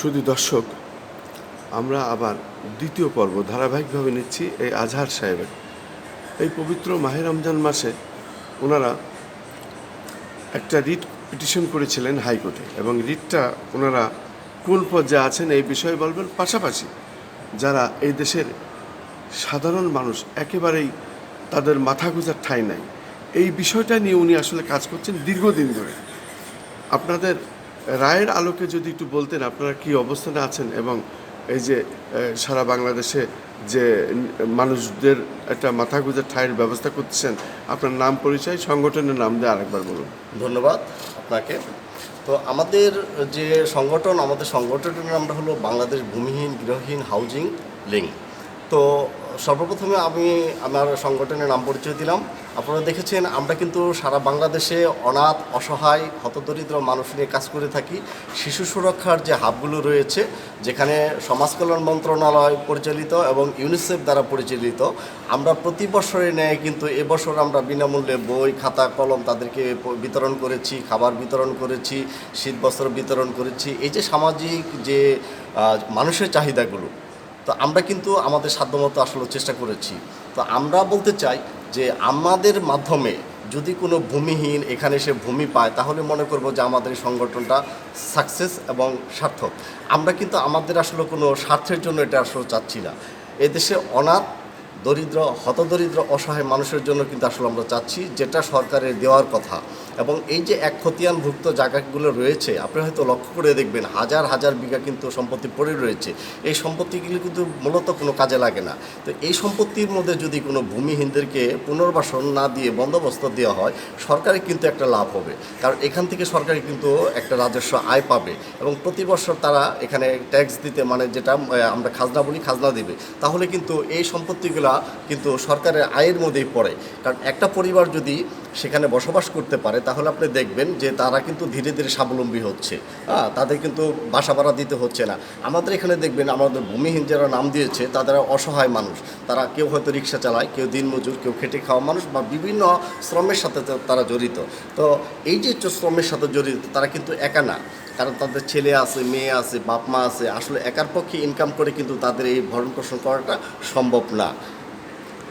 শুধু দর্শক, আমরা আবার দ্বিতীয় পর্ব ধারাবাহিকভাবে নিচ্ছি এই আজহার সাহেবের। এই পবিত্র মাহে রমজান মাসে ওনারা একটা রিট পিটিশন করেছিলেন হাইকোর্টে এবং রিটটা ওনারা কোন পর্যায়ে আছেন এই বিষয়ে বলবেন পাশাপাশি যারা এই দেশের সাধারণ মানুষ একেবারেই তাদের মাথা গোজার ঠাঁই নাই, এই বিষয়টা নিয়ে উনি আসলে কাজ করছেন দীর্ঘদিন ধরে। আপনাদের রায়ের আলোকে যদি একটু বলতেন আপনারা কি অবস্থানে আছেন এবং এই যে সারা বাংলাদেশে যে মানুষদের একটা মাথা গুজার ঠাঁইয়ের ব্যবস্থা করছেন, আপনার নাম পরিচয়, সংগঠনের নাম দিয়ে আরেকবার বলুন। ধন্যবাদ আপনাকে। তো আমাদের যে সংগঠন, আমাদের সংগঠনের নামটা হলো বাংলাদেশ ভূমিহীন, গৃহহীন হাউজিং লিঙ্ক তো সর্বপ্রথমে আমি আমার সংগঠনের নাম পরিচয় দিলাম। আপনারা দেখেছেন, আমরা কিন্তু সারা বাংলাদেশে অনাথ, অসহায়, হতদরিদ্র মানুষ নিয়ে কাজ করে থাকি। শিশু সুরক্ষার যে হাবগুলো রয়েছে, যেখানে সমাজ কল্যাণ মন্ত্রণালয় পরিচালিত এবং ইউনিসেফ দ্বারা পরিচালিত, আমরা প্রতি বছরের ন্যায় কিন্তু এবছর আমরা বিনামূল্যে বই, খাতা, কলম তাদেরকে বিতরণ করেছি, খাবার বিতরণ করেছি শীত বস্ত্র বিতরণ করেছি। এই যে সামাজিক যে মানুষের চাহিদাগুলো তো আমরা কিন্তু আমাদের সাধ্যমতো আসলে চেষ্টা করেছি। তো আমরা বলতে চাই যে আমাদের মাধ্যমে যদি কোনো ভূমিহীন এখানে সে ভূমি পায়, তাহলে মনে করব যে আমাদের এই সংগঠনটা সাকসেস এবং সার্থক। আমরা কিন্তু আমাদের আসলে কোনো স্বার্থের জন্য এটা আসলে চাচ্ছি না। এদেশে অনাথ দরিদ্র, হতদরিদ্র, অসহায় মানুষের জন্য কিন্তু আসলে আমরা চাচ্ছি, যেটা সরকারের দেওয়ার কথা। এবং এই যে এক খতিয়ানভুক্ত জায়গাগুলো রয়েছে আপনি হয়তো লক্ষ্য করে দেখবেন, হাজার হাজার বিঘা কিন্তু সম্পত্তি পড়ে রয়েছে। এই সম্পত্তিগুলি কিন্তু মূলত কোনো কাজে লাগে না। তো এই সম্পত্তির মধ্যে যদি কোনো ভূমিহীনদেরকে পুনর্বাসন না দিয়ে বন্দোবস্ত দেওয়া হয় সরকারের কিন্তু একটা লাভ হবে। কারণ এখান থেকে সরকারি কিন্তু একটা রাজস্ব আয় পাবে। এবং প্রতি বছর তারা এখানে ট্যাক্স দিতে মানে যেটা আমরা খাজনা বলি, খাজনা দেবে। তাহলে কিন্তু এই সম্পত্তিগুলা কিন্তু সরকারের আয়ের মধ্যেই পড়ে। কারণ একটা পরিবার যদি সেখানে বসবাস করতে পারে, তাহলে আপনি দেখবেন যে তারা কিন্তু ধীরে ধীরে স্বাবলম্বী হচ্ছে। হ্যাঁ তাদের কিন্তু বাসা ভাড়া দিতে হচ্ছে না। আমাদের এখানে দেখবেন আমাদের ভূমিহীন যারা নাম দিয়েছে, তাদের অসহায় মানুষ। তারা কেউ হয়তো রিক্সা চালায়, কেউ দিনমজুর, কেউ খেটে খাওয়া মানুষ বা বিভিন্ন শ্রমের সাথে তারা জড়িত। তো এই যে শ্রমের সাথে জড়িত, তারা কিন্তু একা না। কারণ তাদের ছেলে আছে, মেয়ে আছে, বাপ মা আছে। আসলে একার পক্ষে ইনকাম করে কিন্তু তাদের এই ভরণ পোষণ করাটা সম্ভব না।